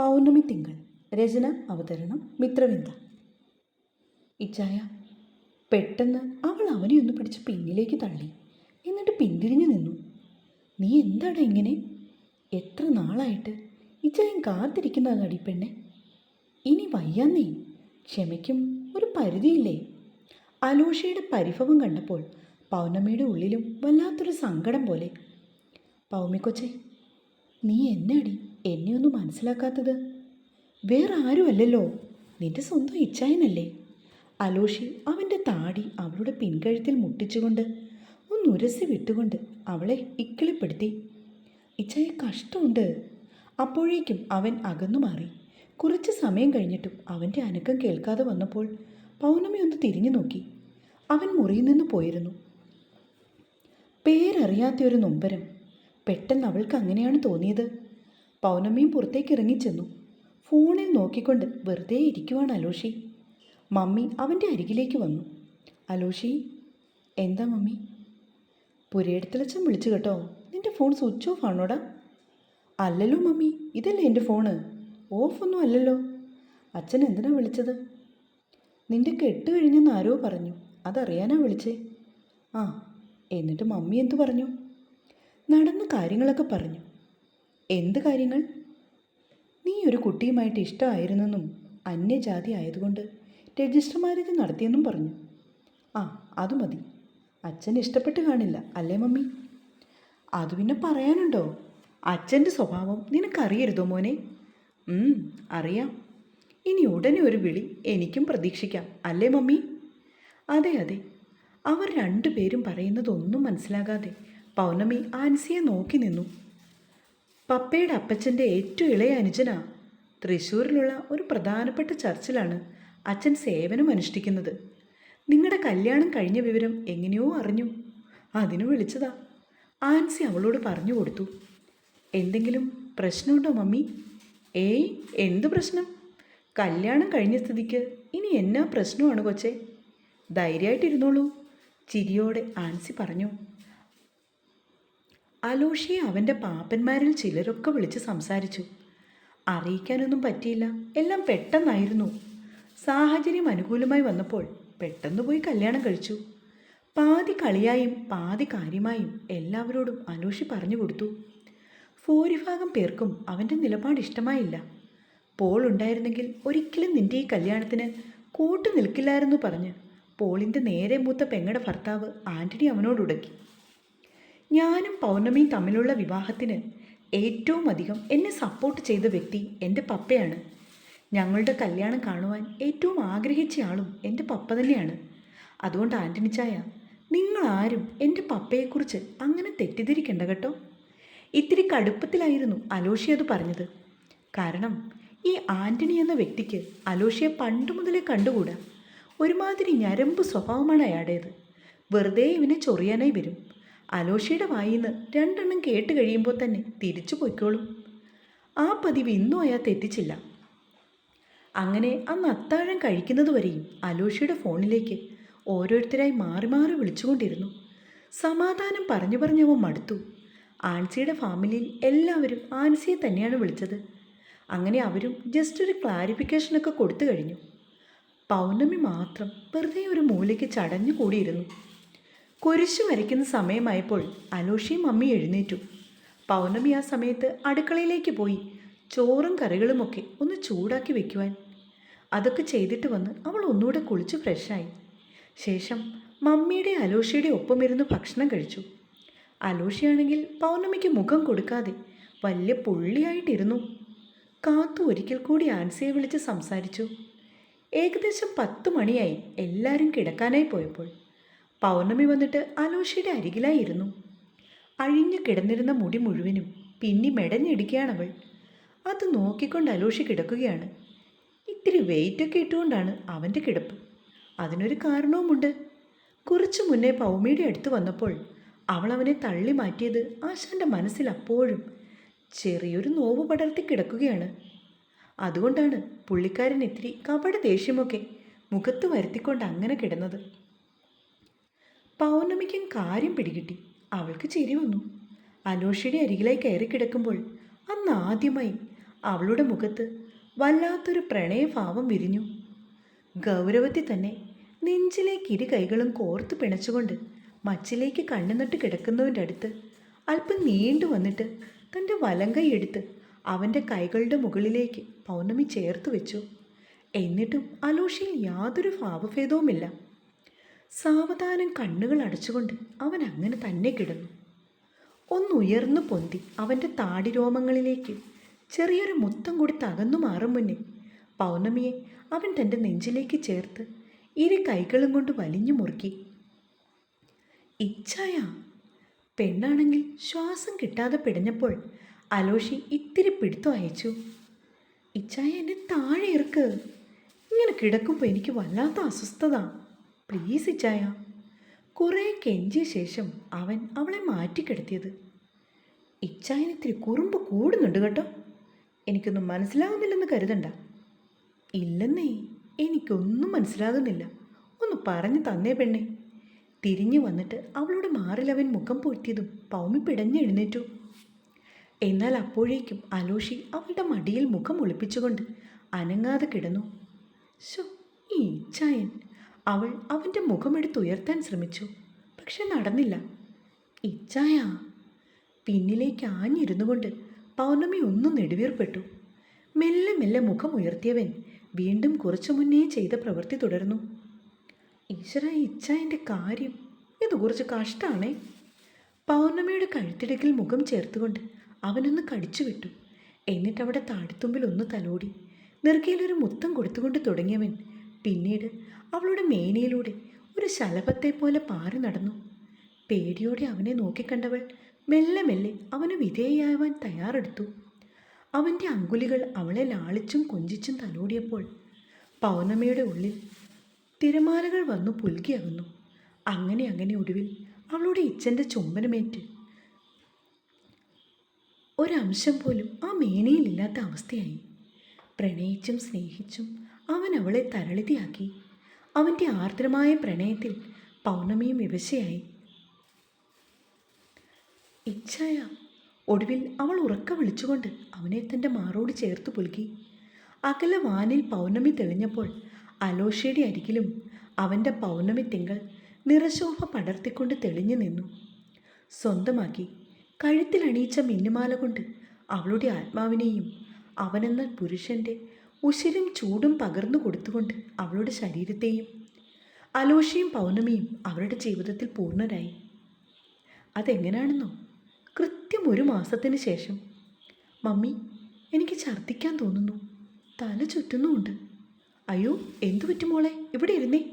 പൗർണമി തിങ്കൾ രചന അവതരണം മിത്രവിന്ദ. ഇച്ചായ പെട്ടെന്ന് അവൾ അവനെ ഒന്ന് പിടിച്ച് പിന്നിലേക്ക് തള്ളി. എന്നിട്ട് പിന്തിരിഞ്ഞു നിന്നു. നീ എന്താണ് ഇങ്ങനെ? എത്ര നാളായിട്ട് ഇച്ചായൻ കാത്തിരിക്കുന്ന അടിപ്പെണ്ണെ ഇനി വയ്യാന്നേ. ക്ഷമയ്ക്കും ഒരു പരിധിയില്ലേ? അലോഷയുടെ പരിഭവം കണ്ടപ്പോൾ പൗർണമിയുടെ ഉള്ളിലും വല്ലാത്തൊരു സങ്കടം പോലെ. പൗമിക്കൊച്ചെ നീ എന്നാടി? എന്നെ ഒന്നും മനസ്സിലാക്കാത്തത്. വേറെ ആരുമല്ലല്ലോ. നിന്റെ സ്വന്തം ഇച്ഛായനല്ലേ അലോഷി അവന്റെ താടി അവളുടെ പിൻകഴുത്തിൽ മുട്ടിച്ചുകൊണ്ട് ഒന്ന് ഉരസി വിട്ടുകൊണ്ട് അവളെ ഇക്കിളിപ്പെടുത്തി. ഇച്ഛായ കഷ്ടമുണ്ട്. അപ്പോഴേക്കും അവൻ അകന്നു മാറി. കുറച്ച് സമയം കഴിഞ്ഞിട്ടും അവന്റെ അനക്കം കേൾക്കാതെ വന്നപ്പോൾ പൗർണമി ഒന്ന് തിരിഞ്ഞു നോക്കി. അവൻ മുറിയിൽ നിന്ന് പോയിരുന്നു. പേരറിയാത്ത ഒരു നൊമ്പരം. പെട്ടെന്ന് അവൾക്ക് അങ്ങനെയാണ് തോന്നിയത്. പൗർണമിയും പുറത്തേക്ക് ഇറങ്ങിച്ചെന്നു. ഫോണിൽ നോക്കിക്കൊണ്ട് വെറുതെ ഇരിക്കുവാണ് അലോഷി. മമ്മി അവന്റെ അരികിലേക്ക് വന്നു. അലോഷി എന്താ മമ്മി? പുരയിടത്തിലച്ഛൻ വിളിച്ചു കേട്ടോ. നിന്റെ ഫോൺ സ്വിച്ച് ഓഫ് ആണോടാ? അല്ലല്ലോ മമ്മി ഇതല്ലേ എന്റെ ഫോണ്. ഓഫൊന്നും അല്ലല്ലോ. അച്ഛൻ എന്തിനാ വിളിച്ചത്? നിന്റെ കെട്ട് കഴിഞ്ഞെന്ന് ആരോ പറഞ്ഞു. അതറിയാനാ വിളിച്ചേ. ആ എന്നിട്ട് മമ്മി എന്തു പറഞ്ഞു? നടന്ന കാര്യങ്ങളൊക്കെ പറഞ്ഞു. എന്ത് കാര്യങ്ങൾ? നീ ഒരു കുട്ടിയുമായിട്ട് ഇഷ്ടമായിരുന്നെന്നും അന്യജാതി ആയതുകൊണ്ട് രജിസ്റ്റർ മാരേജ് നടത്തിയെന്നും പറഞ്ഞു. ആ അത് മതി. അച്ഛൻ ഇഷ്ടപ്പെട്ട് കാണില്ല അല്ലേ മമ്മി? അത് പിന്നെ പറയാനുണ്ടോ? അച്ഛന്റെ സ്വഭാവം നിനക്കറിയരുതോ മോനെ? അറിയാം. ഇനി ഉടനെ ഒരു വിളി എനിക്കും പ്രതീക്ഷിക്കാം അല്ലേ മമ്മി? അതെ അതെ. അവർ രണ്ടുപേരും പറയുന്നതൊന്നും മനസ്സിലാകാതെ പൗർണമി ആൻസിയെ നോക്കി നിന്നു. പപ്പയുടെ അപ്പച്ചന്റെ ഏറ്റവും ഇളയ അനുജനാ. തൃശ്ശൂരിലുള്ള ഒരു പ്രധാനപ്പെട്ട ചർച്ചിലാണ് അച്ഛൻ സേവനം അനുഷ്ഠിക്കുന്നത്. നിങ്ങളുടെ കല്യാണം കഴിഞ്ഞ വിവരം എങ്ങനെയോ അറിഞ്ഞു. അതിനു വിളിച്ചതാ. ആൻസി അവളോട് പറഞ്ഞു കൊടുത്തു. എന്തെങ്കിലും പ്രശ്നമുണ്ടോ മമ്മി? ഏയ് എന്ത് പ്രശ്നം? കല്യാണം കഴിഞ്ഞ സ്ഥിതിക്ക് ഇനി എന്നാ പ്രശ്നമാണ് കൊച്ചേ? ധൈര്യമായിട്ടിരുന്നോളൂ. ചിരിയോടെ ആൻസി പറഞ്ഞു. അലോഷിയെ അവന്റെ പാപ്പന്മാരിൽ ചിലരൊക്കെ വിളിച്ച് സംസാരിച്ചു. അറിയിക്കാനൊന്നും പറ്റിയില്ല. എല്ലാം പെട്ടെന്നായിരുന്നു. സാഹചര്യം അനുകൂലമായി വന്നപ്പോൾ പെട്ടെന്ന് പോയി കല്യാണം കഴിച്ചു. പാതി കളിയായും പാതി കാര്യമായും എല്ലാവരോടും അലോഷി പറഞ്ഞു കൊടുത്തു. ഭൂരിഭാഗം പേർക്കും അവന്റെ നിലപാട് ഇഷ്ടമായില്ല. പോൾ ഉണ്ടായിരുന്നെങ്കിൽ ഒരിക്കലും നിന്റെ ഈ കല്യാണത്തിന് കൂട്ടു നിൽക്കില്ലായിരുന്നു പറഞ്ഞ് പോളിന്റെ നേരെ മൂത്ത പെങ്ങടെ ഭർത്താവ് ആന്റണി അവനോടുടക്കി ഞാനും പൗർണമിയും തമ്മിലുള്ള വിവാഹത്തിന് ഏറ്റവും അധികം എന്നെ സപ്പോർട്ട് ചെയ്ത വ്യക്തി എന്റെ പപ്പയാണ്. ഞങ്ങളുടെ കല്യാണം കാണുവാൻ ഏറ്റവും ആഗ്രഹിച്ച ആളും എന്റെ പപ്പ തന്നെയാണ്. അതുകൊണ്ട് ആന്റണിച്ചായ നിങ്ങളാരും എന്റെ പപ്പയെക്കുറിച്ച് അങ്ങനെ തെറ്റിദ്ധരിക്കേണ്ട കേട്ടോ. ഇത്തിരി കടുപ്പത്തിലായിരുന്നു അലോഷി അത് പറഞ്ഞത്. കാരണം ഈ ആന്റണി എന്ന വ്യക്തിക്ക് അലോഷിയെ പണ്ടു മുതലേ കണ്ടുകൂടാ. ഒരുമാതിരി ഞരമ്പ് സ്വഭാവമാണ് അയാടേത് വെറുതെ ഇവനെ ചൊറിയാനായി വരും. അലോഷിയുടെ വായിന്ന് രണ്ടെണ്ണം കേട്ട് കഴിയുമ്പോൾ തന്നെ തിരിച്ചു പൊയ്ക്കോളും. ആ പതിവ് ഇന്നും അയാൾ തെറ്റിച്ചില്ല. അങ്ങനെ അന്ന് അത്താഴം കഴിക്കുന്നതുവരെയും അലോഷിയുടെ ഫോണിലേക്ക് ഓരോരുത്തരായി മാറി മാറി വിളിച്ചുകൊണ്ടിരുന്നു. സമാധാനം പറഞ്ഞു പറഞ്ഞവൻ മടുത്തു. ആൻസിയുടെ ഫാമിലിയിൽ എല്ലാവരും ആൻസിയെ തന്നെയാണ് വിളിച്ചത്. അങ്ങനെ അവരും ജസ്റ്റ് ഒരു ക്ലാരിഫിക്കേഷനൊക്കെ കൊടുത്തു കഴിഞ്ഞു. പൗർണമി മാത്രം വെറുതെ ഒരു മൂലയ്ക്ക് ചടഞ്ഞു കൂടിയിരുന്നു. കുരിശു വരയ്ക്കുന്ന സമയമായപ്പോൾ അലോഷിയും മമ്മി എഴുന്നേറ്റു. പൗർണമി ആ സമയത്ത് അടുക്കളയിലേക്ക് പോയി ചോറും കറികളുമൊക്കെ ഒന്ന് ചൂടാക്കി വെക്കുവാൻ. അതൊക്കെ ചെയ്തിട്ട് വന്ന് അവൾ ഒന്നുകൂടെ കുളിച്ച് ഫ്രഷായി. ശേഷം മമ്മിയുടെ അലോഷിയുടെ ഒപ്പമിരുന്ന് ഭക്ഷണം കഴിച്ചു. അലോഷിയാണെങ്കിൽ പൗർണമിക്ക് മുഖം കൊടുക്കാതെ വലിയ പുള്ളിയായിട്ടിരുന്നു. കാത്തു ഒരിക്കൽ കൂടി ആൻസിയെ വിളിച്ച് സംസാരിച്ചു. ഏകദേശം പത്ത് മണിയായി എല്ലാവരും കിടക്കാനായി പോയപ്പോൾ. പൗർണമി വന്നിട്ട് അലോഷയുടെ അരികിലായിരുന്നു. അഴിഞ്ഞു കിടന്നിരുന്ന മുടി മുഴുവനും പിന്നി മെടഞ്ഞിടിക്കുകയാണ് അവൾ. അത് നോക്കിക്കൊണ്ട് അലോഷി കിടക്കുകയാണ്. ഇത്തിരി വെയിറ്റൊക്കെ ഇട്ടുകൊണ്ടാണ് അവന്റെ കിടപ്പ്. അതിനൊരു കാരണവുമുണ്ട്. കുറച്ചു മുന്നേ പൗമിയുടെ അടുത്ത് വന്നപ്പോൾ അവൾ അവനെ തള്ളി മാറ്റിയത് ആശാന്റെ മനസ്സിൽ അപ്പോഴും ചെറിയൊരു നോവ് പടർത്തി കിടക്കുകയാണ്. അതുകൊണ്ടാണ് പുള്ളിക്കാരൻ ഇത്തിരി കപട ദേഷ്യമൊക്കെ മുഖത്ത് വരുത്തിക്കൊണ്ട് അങ്ങനെ കിടന്നത്. പൗർണമിക്കും കാര്യം പിടികിട്ടി. അവൾക്ക് ചിരി വന്നു. അലോഷയുടെ അരികിലായി കയറി കിടക്കുമ്പോൾ അന്ന് ആദ്യമായി അവളുടെ മുഖത്ത് വല്ലാത്തൊരു പ്രണയഭാവം വിരിഞ്ഞു. ഗൗരവത്തിൽ തന്നെ നെഞ്ചിലേക്ക് ഇരു കൈകളും കോർത്ത് പിണച്ചുകൊണ്ട് മച്ചിലേക്ക് കണ്ണുനട്ട് കിടക്കുന്നവന്റെ അടുത്ത് അല്പം നീണ്ടു വന്നിട്ട് തന്റെ കൈ എടുത്ത് അവന്റെ കൈകളുടെ മുകളിലേക്ക് പൗർണമി ചേർത്ത് വെച്ചു. എന്നിട്ടും അലോഷിയിൽ യാതൊരു ഭാവഭേദവുമില്ല. സാവധാനം കണ്ണുകൾ അടച്ചുകൊണ്ട് അവൻ അങ്ങനെ തന്നെ കിടന്നു. ഒന്നുയർന്നു പൊന്തി അവന്റെ താടിരോമങ്ങളിലേക്ക് ചെറിയൊരു മുത്തം കൊടുത്ത് അകന്നു മാറും മുന്നേ പൗർണമിയെ അവൻ തന്റെ നെഞ്ചിലേക്ക് ചേർത്ത് ഇരു കൈകളും കൊണ്ട് വലിഞ്ഞു മുറുക്കി. ഇച്ഛായ പെണ്ണാണെങ്കിൽ ശ്വാസം കിട്ടാതെ പിടഞ്ഞപ്പോൾ അലോഷി ഇത്തിരി പിടുത്തം അയച്ചു. ഇച്ഛായ എന്നെ താഴെ ഇറക്ക്. ഇങ്ങനെ കിടക്കുമ്പോൾ എനിക്ക് വല്ലാത്ത അസ്വസ്ഥത. പ്ലീസ് ഇച്ചായ. കുറേ കെഞ്ചിയ ശേഷം അവൻ അവളെ മാറ്റിക്കിടത്തിയത്. ഇച്ചായന് ഇത്തിരി കുറുമ്പ് കൂടുന്നുണ്ട് കേട്ടോ. എനിക്കൊന്നും മനസ്സിലാകുന്നില്ലെന്ന് കരുതണ്ട. ഇല്ലെന്നേ എനിക്കൊന്നും മനസ്സിലാകുന്നില്ല. ഒന്ന് പറഞ്ഞു തന്നേ പെണ്ണെ. തിരിഞ്ഞു വന്നിട്ട് അവളുടെ മാറിൽ അവൻ മുഖം പൊട്ടിയതും പൗമി പിടഞ്ഞെഴുന്നേറ്റു എന്നാൽ അപ്പോഴേക്കും അലോഷി അവളുടെ മടിയിൽ മുഖം ഒളിപ്പിച്ചുകൊണ്ട് അനങ്ങാതെ കിടന്നു. ശോ ഈ ഇച്ചായൻ അവൾ അവന്റെ മുഖമെടുത്തുയർത്താൻ ശ്രമിച്ചു. പക്ഷെ നടന്നില്ല. ഇച്ചായ പിന്നിലേക്ക് ആഞ്ഞിരുന്നു കൊണ്ട് പൗർണമി ഒന്നും നെടുവീർപ്പെട്ടു. മെല്ലെ മെല്ലെ മുഖം ഉയർത്തിയവൻ വീണ്ടും കുറച്ചു മുന്നേ ചെയ്ത പ്രവൃത്തി തുടർന്നു. ഈശ്വര ഇച്ചായന്റെ കാര്യം ഇത് കുറച്ച് കഷ്ടാണേ. പൗർണമിയുടെ കഴുത്തിടക്കിൽ മുഖം ചേർത്തുകൊണ്ട് അവനൊന്ന് കടിച്ചു വിട്ടു എന്നിട്ടവിടെ താടിത്തുമ്പിൽ ഒന്ന് തലോടി നെറുകയിലൊരു മുത്തം കൊടുത്തുകൊണ്ട് തുടങ്ങിയവൻ പിന്നീട് അവളുടെ മേനയിലൂടെ ഒരു ശലഭത്തെ പോലെ പാറി നടന്നു. പേടിയോടെ അവനെ നോക്കിക്കണ്ടവൾ മെല്ലെ മെല്ലെ അവന് വിധേയയാവാൻ തയ്യാറെടുത്തു. അവന്റെ അങ്കുലികൾ അവളെ ലാളിച്ചും കൊഞ്ചിച്ചും തലോടിയപ്പോൾ പൗർണമയുടെ ഉള്ളിൽ തിരമാലകൾ വന്നു പുൽകിയകുന്നു അങ്ങനെ അങ്ങനെ ഒടുവിൽ അവളുടെ ഇച്ഛന്റെ ചുംബനമേറ്റ് ഒരംശം പോലും ആ മേനയിലില്ലാത്ത അവസ്ഥയായി. പ്രണയിച്ചും സ്നേഹിച്ചും അവൻ അവളെ തരളിതയാക്കി. അവന്റെ ആർദ്രമായ പ്രണയത്തിൽ പൗർണമിയും വിവശയായി. ഇച്ഛായ ഒടുവിൽ അവൾ ഉറക്ക വിളിച്ചുകൊണ്ട് അവനെ തന്റെ മാറോട് ചേർത്ത് പുൽകി. അകല വാനിൽ പൗർണമി തെളിഞ്ഞപ്പോൾ അലോഷയുടെ അരികിലും അവന്റെ പൗർണമി തിങ്കൾ നിറശോഭ പടർത്തിക്കൊണ്ട് തെളിഞ്ഞു നിന്നു. സ്വന്തമാക്കി കഴുത്തിലണിയിച്ച മിന്നുമാല കൊണ്ട് അവളുടെ ആത്മാവിനെയും അവനെന്ന പുരുഷന്റെ ഉശിരും ചൂടും പകർന്നു കൊടുത്തുകൊണ്ട് അവളുടെ ശരീരത്തെയും അലോഷയും പൗർണമിയും അവരുടെ ജീവിതത്തിൽ പൂർണരായി. അതെങ്ങനെയാണെന്നോ കൃത്യം ഒരു മാസത്തിന് ശേഷം. മമ്മി എനിക്ക് ഛർദ്ദിക്കാൻ തോന്നുന്നു. തല ചുറ്റുന്നുമുണ്ട്. അയ്യോ എന്തു പറ്റും മോളെ? ഇവിടെ ഇരുന്നേ.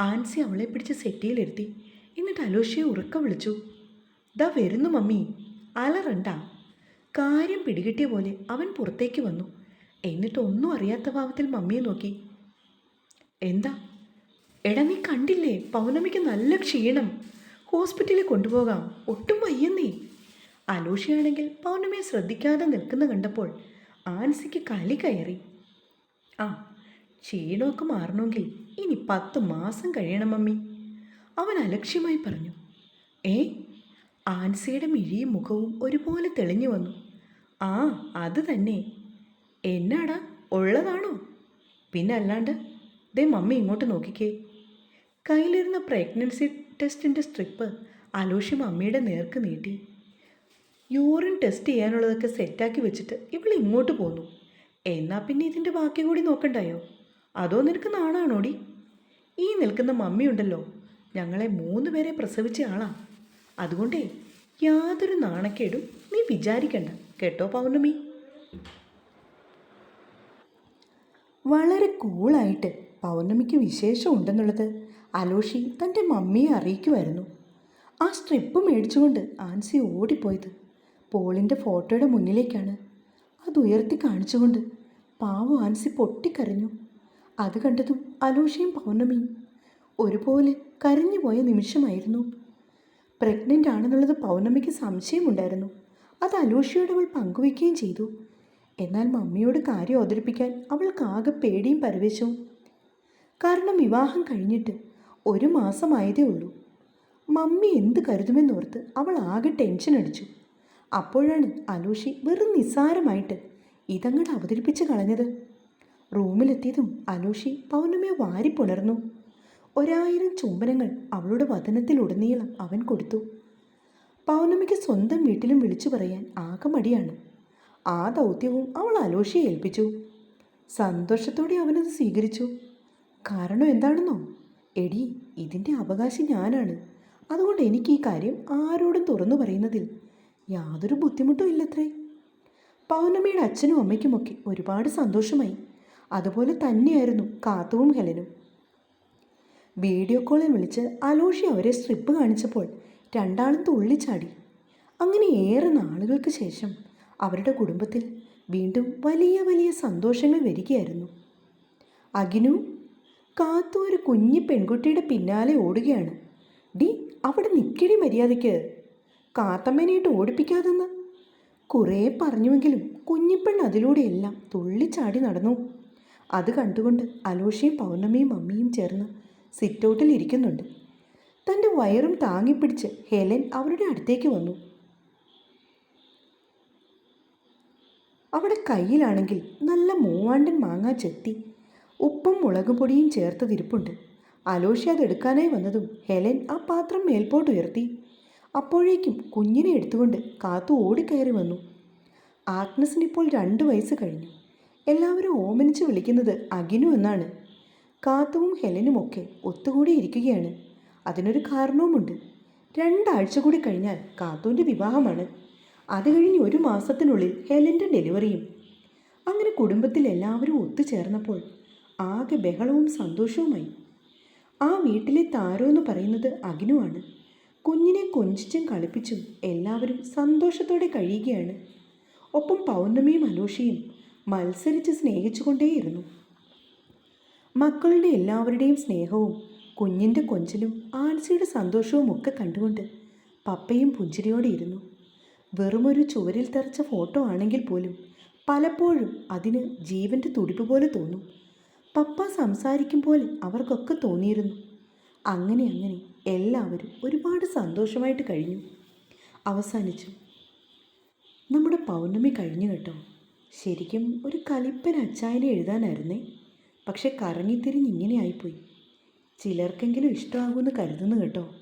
ആൻസി അവളെ പിടിച്ച് സെറ്റിയിലിരുത്തി എന്നിട്ട് അലോഷയെ ഉറക്കം വിളിച്ചു. ദാ വരുന്നു മമ്മി. അലറണ്ട. കാര്യം പിടികിട്ടിയ പോലെ അവൻ പുറത്തേക്ക് വന്നു. എന്നിട്ട് ഒന്നും അറിയാത്ത ഭാവത്തിൽ മമ്മിയെ നോക്കി. എന്താ? എടാ നീ കണ്ടില്ലേ? പൗർണമിക്ക് നല്ല ക്ഷീണം. ഹോസ്പിറ്റലിൽ കൊണ്ടുപോകാം. ഒട്ടും വയ്യന്നേ. അലോഷിയാണെങ്കിൽ പൗർണമിയെ ശ്രദ്ധിക്കാതെ നിൽക്കുന്ന കണ്ടപ്പോൾ ആൻസിക്ക് കലി കയറി. ആ ക്ഷീണമൊക്കെ മാറണമെങ്കിൽ ഇനി പത്ത് മാസം കഴിയണം മമ്മി. അവൻ അലക്ഷ്യമായി പറഞ്ഞു. ഏ ആൻസിയുടെ മിഴിയും മുഖവും ഒരുപോലെ തെളിഞ്ഞു വന്നു. ആ അത് തന്നെ. എന്നാടാ? ഉള്ളതാണോ? പിന്നെ അല്ലാണ്ട് ദേ മമ്മി ഇങ്ങോട്ട് നോക്കിക്കേ. കയ്യിലിരുന്ന പ്രഗ്നൻസി ടെസ്റ്റിന്റെ സ്ട്രിപ്പ് അലോഷി മമ്മിയുടെ നേർക്ക് നീട്ടി. യൂറിൻ ടെസ്റ്റ് ചെയ്യാനുള്ളതൊക്കെ സെറ്റാക്കി വെച്ചിട്ട് ഇവൾ ഇങ്ങോട്ട് പോന്നു. എന്നാൽ പിന്നെ ഇതിന്റെ ബാക്കി കൂടി നോക്കണ്ടായോ? അതോ നിനക്ക് നാണാണോടി? ഈ നിൽക്കുന്ന മമ്മിയുണ്ടല്ലോ ഞങ്ങളെ മൂന്ന് പേരെ പ്രസവിച്ച ആളാ. അതുകൊണ്ടേ യാതൊരു നാണക്കേടും നീ വിചാരിക്കണ്ട. കേട്ടോ പൗർണമി? വളരെ കൂളായിട്ട് പൗർണമിക്ക് വിശേഷം ഉണ്ടെന്നുള്ളത് അലോഷി തന്റെ മമ്മിയെ അറിയിക്കുമായിരുന്നു. ആ സ്ട്രിപ്പ് മേടിച്ചുകൊണ്ട് ആൻസി ഓടിപ്പോയത് പോളിന്റെ ഫോട്ടോയുടെ മുന്നിലേക്കാണ്. അത് ഉയർത്തി കാണിച്ചുകൊണ്ട് പാവം ആൻസി പൊട്ടിക്കരഞ്ഞു. അത് കണ്ടതും അലോഷിയും പൗർണമിയും ഒരുപോലെ കരഞ്ഞുപോയ നിമിഷമായിരുന്നു. പ്രഗ്നന്റ് ആണെന്നുള്ളത് പൗർണമിക്ക് സംശയമുണ്ടായിരുന്നു. അത് അലോഷയോട് അവൾ പങ്കുവയ്ക്കുകയും ചെയ്തു. എന്നാൽ മമ്മിയോട് കാര്യം അവതരിപ്പിക്കാൻ അവൾക്ക് ആകെ പേടിയും പരവേശവും. കാരണം വിവാഹം കഴിഞ്ഞിട്ട് ഒരു മാസമായതേ ഉള്ളൂ. മമ്മി എന്ത് കരുതുമെന്നോർത്ത് അവൾ ആകെ ടെൻഷൻ അടിച്ചു. അപ്പോഴാണ് അലോഷി വെറും നിസ്സാരമായിട്ട് ഇതങ്ങോട്ട് അവതരിപ്പിച്ച് കളഞ്ഞത്. റൂമിലെത്തിയതും അലോഷി പൗർണമിയെ വാരിപ്പുണർന്നു. ഒരായിരം ചുംബനങ്ങൾ അവളുടെ വതനത്തിലുടനീളം അവൻ കൊടുത്തു. പൗർണമിക്ക് സ്വന്തം വീട്ടിലും വിളിച്ചു പറയാൻ ആകെ മടിയാണ്. ആ ദൗത്യവും അവൾ അലോഷിയെ ഏൽപ്പിച്ചു. സന്തോഷത്തോടെ അവനത് സ്വീകരിച്ചു. കാരണം എന്താണെന്നോ? എടി ഇതിന്റെ അവകാശം ഞാനാണ്. അതുകൊണ്ട് എനിക്ക് ഈ കാര്യം ആരോടും തുറന്നു പറയുന്നതിൽ യാതൊരു ബുദ്ധിമുട്ടും ഇല്ലത്രേ. പൗർണമിയുടെ അച്ഛനും അമ്മയ്ക്കുമൊക്കെ ഒരുപാട് സന്തോഷമായി. അതുപോലെ തന്നെയായിരുന്നു കാത്തുവും ഹെലനും. വീഡിയോ കോളിൽ വിളിച്ച് അലോഷി അവരെ സ്ട്രിപ്പ് കാണിച്ചപ്പോൾ രണ്ടാളും തുള്ളിച്ചാടി. അങ്ങനെ ഏറെ നാളുകൾക്ക് ശേഷം അവരുടെ കുടുംബത്തിൽ വീണ്ടും വലിയ വലിയ സന്തോഷങ്ങൾ വരികയായിരുന്നു. അഖിനു കാത്തു ഒരു കുഞ്ഞി പെൺകുട്ടിയുടെ പിന്നാലെ ഓടുകയാണ്. ഡി അവിടെ നിൽക്കടി മര്യാദയ്ക്ക്. കാത്തമ്മേനായിട്ട് ഓടിപ്പിക്കാതെന്ന്. കുറേ പറഞ്ഞുവെങ്കിലും കുഞ്ഞിപ്പെണ്ണ് അതിലൂടെയെല്ലാം തുള്ളിച്ചാടി നടന്നു. അത് കണ്ടുകൊണ്ട് അലോഷയും പൗർണമിയും അമ്മിയും ചേർന്ന് സിറ്റൗട്ടിൽ ഇരിക്കുന്നുണ്ട്. തന്റെ വയറും താങ്ങിപ്പിടിച്ച് ഹെലൻ അവരുടെ അടുത്തേക്ക് വന്നു. അവിടെ കയ്യിലാണെങ്കിൽ നല്ല മൂവാണ്ടൻ മാങ്ങാ ചെത്തി ഉപ്പും മുളകും പൊടിയും ചേർത്ത് വിരിപ്പുണ്ട്. അലോഷി അത് എടുക്കാനായി വന്നതും ഹെലൻ ആ പാത്രം മേൽപോട്ട് ഉയർത്തി. അപ്പോഴേക്കും കുഞ്ഞിനെ എടുത്തുകൊണ്ട് കാത്തു ഓടിക്കയറി വന്നു. ആഗ്നസിന് ഇപ്പോൾ രണ്ട് വയസ്സ് കഴിഞ്ഞു. എല്ലാവരും ഓമനിച്ച് വിളിക്കുന്നത് അഗിനു എന്നാണ്. കാത്തുവും ഹെലനുമൊക്കെ ഒത്തുകൂടി ഇരിക്കുകയാണ്. അതിനൊരു കാരണവുമുണ്ട്. രണ്ടാഴ്ച കൂടി കഴിഞ്ഞാൽ കാത്തുവിന്റെ വിവാഹമാണ്. അത് കഴിഞ്ഞ് ഒരു മാസത്തിനുള്ളിൽ ഹെലന്റെ ഡെലിവറിയും. അങ്ങനെ കുടുംബത്തിൽ എല്ലാവരും ഒത്തുചേർന്നപ്പോൾ ആകെ ബഹളവും സന്തോഷവുമായി. ആ വീട്ടിലെ താരോ എന്ന് പറയുന്നത് അഗ്നുവാണ്. കുഞ്ഞിനെ കൊഞ്ചിച്ചും കളിപ്പിച്ചും എല്ലാവരും സന്തോഷത്തോടെ കഴിയുകയാണ്. ഒപ്പം പൗർണമിയും അലോഷിയും മത്സരിച്ച് സ്നേഹിച്ചുകൊണ്ടേയിരുന്നു. മക്കളുടെ എല്ലാവരുടെയും സ്നേഹവും കുഞ്ഞിന്റെ കൊഞ്ചലും ആൻസിയുടെ സന്തോഷവും ഒക്കെ കണ്ടുകൊണ്ട് പപ്പയും പുഞ്ചിരിയോടെ ഇരുന്നു. വെറുമൊരു ചുവരിൽ തെറിച്ച ഫോട്ടോ ആണെങ്കിൽ പോലും പലപ്പോഴും അതിന് ജീവന്റെ തുടിപ്പ് പോലെ തോന്നും. പപ്പ സംസാരിക്കും പോലെ അവർക്കൊക്കെ തോന്നിയിരുന്നു. അങ്ങനെ അങ്ങനെ എല്ലാവരും ഒരുപാട് സന്തോഷമായിട്ട് കഴിഞ്ഞു. അവസാനിച്ചു. നമ്മുടെ പൗർണമി കഴിഞ്ഞു കേട്ടോ. ശരിക്കും ഒരു കലിപ്പൻ അച്ചായനെ എഴുതാനായിരുന്നേ. പക്ഷെ കറങ്ങിത്തിരിഞ്ഞ് ഇങ്ങനെ ആയിപ്പോയി ചിലർക്കെങ്കിലും ഇഷ്ടമാകുമെന്ന് കരുതുന്നു കേട്ടോ.